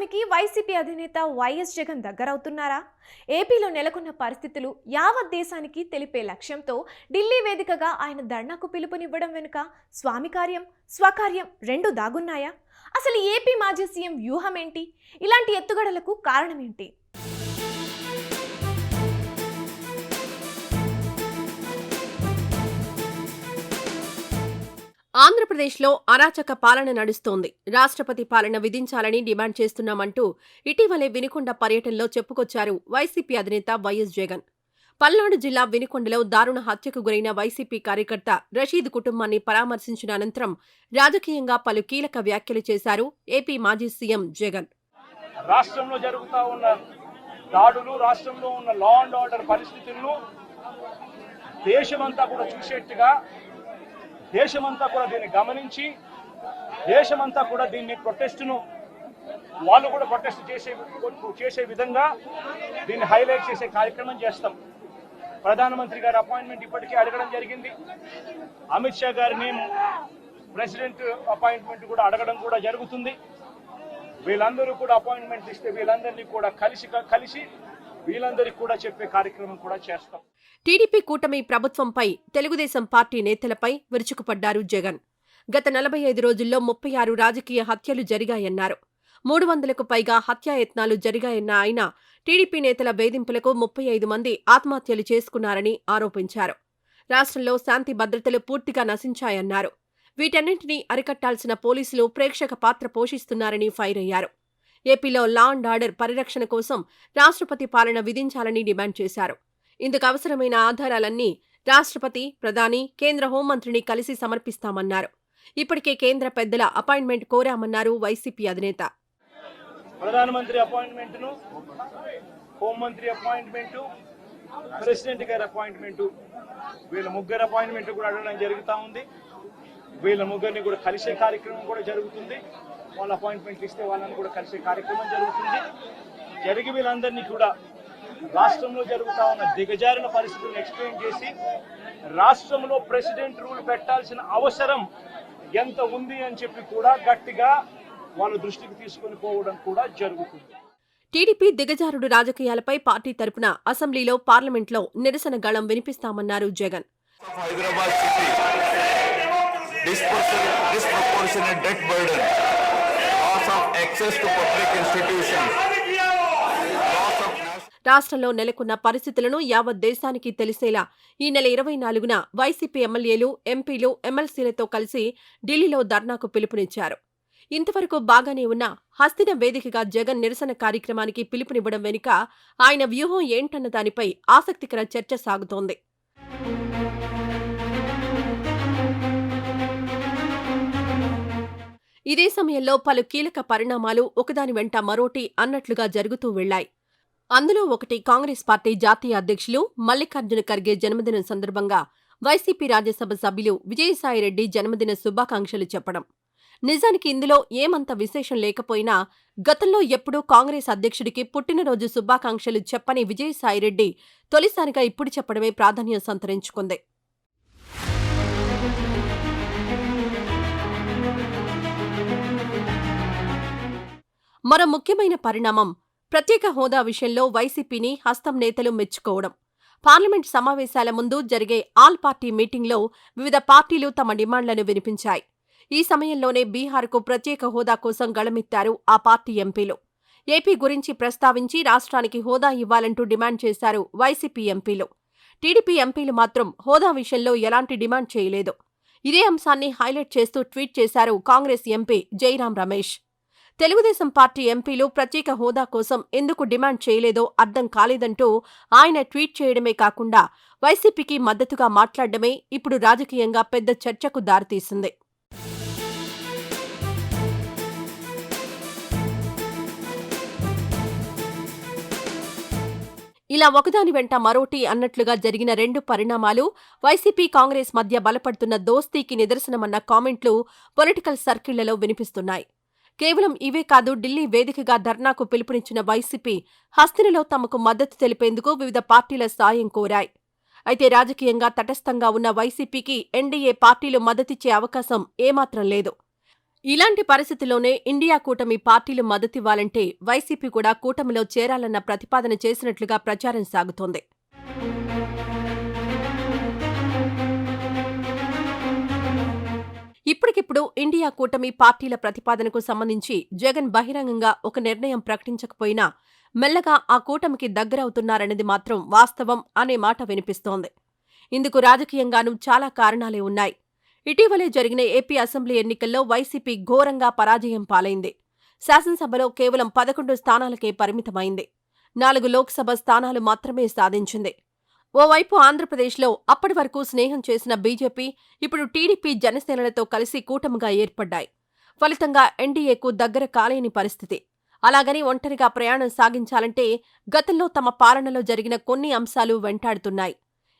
కూటమికి వైసీపీ అధినేత వైఎస్ జగన్ దగ్గరవుతున్నారా? ఏపీలో నెలకొన్న పరిస్థితులు యావత్ దేశానికి తెలిపే లక్ష్యంతో ఢిల్లీ వేదికగా ఆయన ధర్నాకు పిలుపునివ్వడం వెనుక స్వామి కార్యం స్వకార్యం రెండు దాగున్నాయా? అసలు ఏపీ మాజీ సీఎం వ్యూహం ఏంటి ఇలాంటి ఎత్తుగడలకు కారణమేంటి? ఆంధ్రప్రదేశ్లో అరాచక పాలన నడుస్తోంది. రాష్ట్రపతి పాలన విధించాలని డిమాండ్ చేస్తున్నామంటూ ఇటీవలే వినుకొండ పర్యటనలో చెప్పుకొచ్చారు వైసీపీ అధినేత వైఎస్ జగన్. పల్నాడు జిల్లా వినుకొండలో దారుణ హత్యకు గురైన వైసీపీ కార్యకర్త రషీద్ కుటుంబాన్ని పరామర్శించిన అనంతరం రాజకీయంగా పలు కీలక వ్యాఖ్యలు చేశారు ఏపీ మాజీ సీఎం జగన్. రాష్ట్రంలో జరుగుతా ఉన్న దాడులు రాష్ట్రంలో ఉన్న లా అండ్ ఆర్డర్ పరిస్థితులను దేశమంతా కూడా చూసేట్టుగా దేశమంతా కూడా దీన్ని గమనించి దేశమంతా కూడా దీన్ని ప్రొటెస్ట్ను వాళ్ళు కూడా ప్రొటెస్ట్ చేసే చేసే విధంగా దీన్ని హైలైట్ చేసే కార్యక్రమం చేస్తాం. ప్రధానమంత్రి గారి అపాయింట్మెంట్ ఇప్పటికే అడగడం జరిగింది. అమిత్ షా గారిని ప్రెసిడెంట్ అపాయింట్మెంట్ కూడా అడగడం కూడా జరుగుతుంది. వీళ్ళందరూ కూడా అపాయింట్మెంట్ ఇస్తే వీళ్ళందరినీ కూడా కలిసి కలిసి వీళ్ళందరికీ కూడా చెప్పే కార్యక్రమం కూడా చేస్తాం. టీడీపీ కూటమి ప్రభుత్వంపై తెలుగుదేశం పార్టీ నేతలపై విరుచుకుపడ్డారు జగన్. గత నలభై ఐదు రోజుల్లో ముప్పై ఆరు రాజకీయ హత్యలు జరిగాయన్నారు. మూడు వందలకు పైగా హత్యాయత్నాలు జరిగాయన్న ఆయన టీడీపీ నేతల వేధింపులకు ముప్పై ఐదు మంది ఆత్మహత్యలు చేసుకున్నారని ఆరోపించారు. రాష్ట్రంలో శాంతి భద్రతలు పూర్తిగా నశించాయన్నారు. వీటన్నింటినీ అరికట్టాల్సిన పోలీసులు ప్రేక్షక పాత్ర పోషిస్తున్నారని ఫైర్ అయ్యారు. ఏపీలో లా అండ్ ఆర్డర్ పరిరక్షణ కోసం రాష్ట్రపతి పాలన విధించాలని డిమాండ్ చేశారు. ఇందుకు అవసరమైన ఆధారాలన్నీ రాష్ట్రపతి ప్రధాని కేంద్ర హోంమంత్రిని కలిసి సమర్పిస్తామన్నారు. ఇప్పటికే కేంద్ర పెద్దల అపాయింట్మెంట్ కోరామన్నారు వైసీపీ అధినేత. ప్రధానమంత్రి అపాయింట్మెంట్ను హోంమంత్రి అపాయింట్మెంట్ ప్రెసిడెంట్ గారి అపాయింట్మెంట్ వీళ్ళ ముగ్గురు అపాయింట్మెంట్ కూడా అడగడం జరుగుతూ ఉంది. వీళ్ళ ముగ్గురిని కూడా కలిసే కార్యక్రమం కూడా జరుగుతుంది. వాళ్ళ అపాయింట్మెంట్లు ఇస్తే వాళ్ళని కూడా కలిసే కార్యక్రమం జరుగుతుంది. జరిగి వీళ్ళందరినీ కూడా రాష్ట్రంలో జరుగుతా ఉన్న దిగజారిన పరిస్థితులను ఎక్స్ప్లెయిన్ చేసి రాష్ట్రంలో ప్రెసిడెంట్ రూల్ పెట్టాల్సిన అవసరం ఎంత ఉంది అని చెప్పి కూడా గట్టిగా వాళ్ళ దృష్టికి తీసుకొని పోవడం కూడా జరుగుతుంది. టీడీపీ దిగజారుడు రాజకీయాలపై పార్టీ తరపున అసెంబ్లీలో పార్లమెంట్లో నిరసన గళం వినిపిస్తామన్నారు Jagan. Hyderabad access to public institutions, రాష్ట్రంలో నెలకొన్న పరిస్థితులను యావత్ దేశానికి తెలిసేలా ఈ నెల ఇరవై నాలుగున వైసీపీ ఎమ్మెల్యేలు ఎంపీలు ఎమ్మెల్సీలతో కలిసి ఢిల్లీలో ధర్నాకు పిలుపునిచ్చారు. ఇంతవరకు బాగానే ఉన్న హస్తిన వేదికగా జగన్ నిరసన కార్యక్రమానికి పిలుపునివ్వడం వెనుక ఆయన వ్యూహం ఏంటన్న దానిపై ఆసక్తికర చర్చ సాగుతోంది. ఇదే సమయంలో పలు కీలక పరిణామాలు ఒకదాని వెంట మరోటి అన్నట్లుగా జరుగుతూ వెళ్ళాయి అందులో ఒకటి కాంగ్రెస్ పార్టీ జాతీయ అధ్యక్షులు మల్లికార్జున ఖర్గే జన్మదినం సందర్భంగా వైసీపీ రాజ్యసభ సభ్యులు విజయసాయిరెడ్డి జన్మదిన శుభాకాంక్షలు చెప్పడం. నిజానికి ఇందులో ఏమంత విశేషం లేకపోయినా గతంలో ఎప్పుడూ కాంగ్రెస్ అధ్యక్షుడికి పుట్టినరోజు శుభాకాంక్షలు చెప్పని విజయసాయిరెడ్డి తొలిసారిగా ఇప్పుడు చెప్పడమే ప్రాధాన్యం సంతరించుకుంది. మరో ముఖ్యమైన పరిణామం ప్రత్యేక హోదా విషయంలో వైసీపీని హస్తం నేతలు మెచ్చుకోవడం. పార్లమెంట్ సమావేశాల ముందు జరిగే ఆల్ పార్టీ మీటింగ్లో వివిధ పార్టీలు తమ డిమాండ్లను వినిపించాయి. ఈ సమయంలోనే బీహార్కు ప్రత్యేక హోదా కోసం గళమెత్తారు ఆ పార్టీ ఎంపీలు. ఏపీ గురించి ప్రస్తావించి రాష్ట్రానికి హోదా ఇవ్వాలంటూ డిమాండ్ చేశారు వైసీపీ ఎంపీలు. టీడీపీ ఎంపీలు మాత్రం హోదా విషయంలో ఎలాంటి డిమాండ్ చేయలేదు. ఇదే అంశాన్ని హైలైట్ చేస్తూ ట్వీట్ చేశారు Congress MP Jairam Ramesh. Telugudesam party ఎంపీలు ప్రత్యేక హోదా కోసం ఎందుకు డిమాండ్ చేయలేదో అర్థం కాలేదంటూ ఆయన ట్వీట్ చేయడమే కాకుండా వైసీపీకి మద్దతుగా మాట్లాడడమే ఇప్పుడు రాజకీయంగా పెద్ద చర్చకు దారితీసింది. ఇలా ఒకదాని వెంట మరోటి అన్నట్లుగా జరిగిన రెండు పరిణామాలు వైసీపీ కాంగ్రెస్ మధ్య బలపడుతున్న దోస్తీకి నిదర్శనమన్న కామెంట్లు పొలిటికల్ సర్కిళ్ళలో వినిపిస్తున్నాయి. కేవలం ఇవే కాదు ఢిల్లీ వేదికగా ధర్నాకు పిలుపునిచ్చిన వైసీపీ హస్తినిలో తమకు మద్దతు తెలిపేందుకు వివిధ పార్టీల సాయం కోరాయి. అయితే రాజకీయంగా తటస్థంగా ఉన్న వైసీపీకి ఎన్డీఏ పార్టీలు మద్దతిచ్చే అవకాశం ఏమాత్రం లేదు. ఇలాంటి పరిస్థితిలోనే ఇండియా కూటమి పార్టీలు మద్దతివ్వాలంటే వైసీపీ కూడా కూటమిలో చేరాలన్న ప్రతిపాదన చేసినట్లుగా ప్రచారం సాగుతోంది. ఇప్పటికిప్పుడు ఇండియా కూటమి పార్టీల ప్రతిపాదనకు సంబంధించి జగన్ బహిరంగంగా ఒక నిర్ణయం ప్రకటించకపోయినా మెల్లగా ఆ కూటమికి దగ్గరవుతున్నారనేది మాత్రం వాస్తవం అనే మాట వినిపిస్తోంది. ఇందుకు రాజకీయంగానూ చాలా కారణాలే ఉన్నాయి. ఇటీవలే జరిగిన ఏపీ అసెంబ్లీ ఎన్నికల్లో వైసీపీ ఘోరంగా పరాజయం పాలైంది. శాసనసభలో కేవలం పదకొండు స్థానాలకే పరిమితమైంది. నాలుగు లోక్సభ స్థానాలు మాత్రమే సాధించింది. ఓవైపు ఆంధ్రప్రదేశ్లో అప్పటి వరకు స్నేహం చేసిన బీజేపీ ఇప్పుడు టీడీపీ జనసేనలతో కలిసి కూటమిగా ఏర్పడ్డాయి. ఫలితంగా ఎన్డీఏకు దగ్గర కాలేని పరిస్థితి. అలాగని ఒంటరిగా ప్రయాణం సాగించాలంటే గతంలో తమ పాలనలో జరిగిన కొన్ని అంశాలు వెంటాడుతున్నాయి.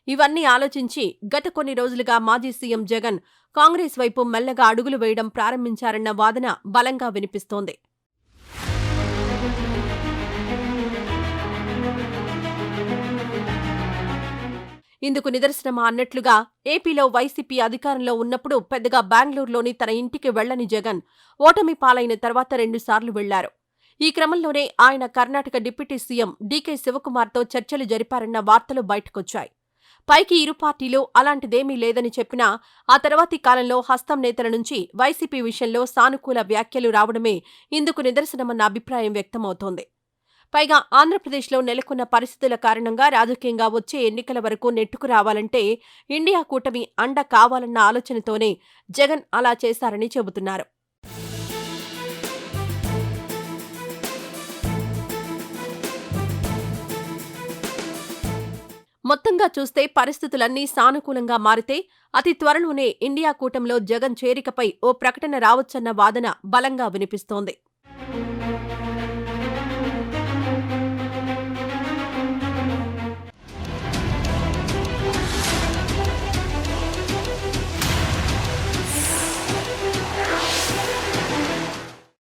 ఇవన్నీ ఆలోచించి గత కొన్ని రోజులుగా మాజీ సీఎం జగన్ కాంగ్రెస్ వైపు మెల్లగా అడుగులు వేయడం ప్రారంభించారన్న వాదన బలంగా వినిపిస్తోంది. ఇందుకు నిదర్శనమా అన్నట్లుగా ఏపీలో వైసీపీ అధికారంలో ఉన్నప్పుడు పెద్దగా బెంగళూరులోని తన ఇంటికి వెళ్ళని జగన్ ఓటమి పాలైన తర్వాత రెండుసార్లు వెళ్ళారు. ఈ క్రమంలోనే ఆయన కర్ణాటక డిప్యూటీ సీఎం డీకే శివకుమార్తో చర్చలు జరిపారన్న వార్తలు బయటకొచ్చాయి. పైకి ఇరు పార్టీలు అలాంటిదేమీ లేదని చెప్పినా ఆ తర్వాతి కాలంలో హస్తం నేతల నుంచి వైసీపీ విషయంలో సానుకూల వ్యాఖ్యలు రావడమే ఇందుకు నిదర్శనమన్న అభిప్రాయం వ్యక్తమవుతోంది. పైగా ఆంధ్రప్రదేశ్లో నెలకొన్న పరిస్థితుల కారణంగా రాజకీయంగా వచ్చే ఎన్నికల వరకు నెట్టుకు రావాలంటే ఇండియా కూటమి అండ కావాలన్న ఆలోచనతోనే జగన్ అలా చేశారని చెబుతున్నారు. మొత్తంగా చూస్తే పరిస్థితులన్నీ సానుకూలంగా మారితే అతి త్వరలోనే ఇండియా కూటమిలో జగన్ చేరికపై ఓ ప్రకటన రావచ్చన్న వాదన బలంగా వినిపిస్తోంది.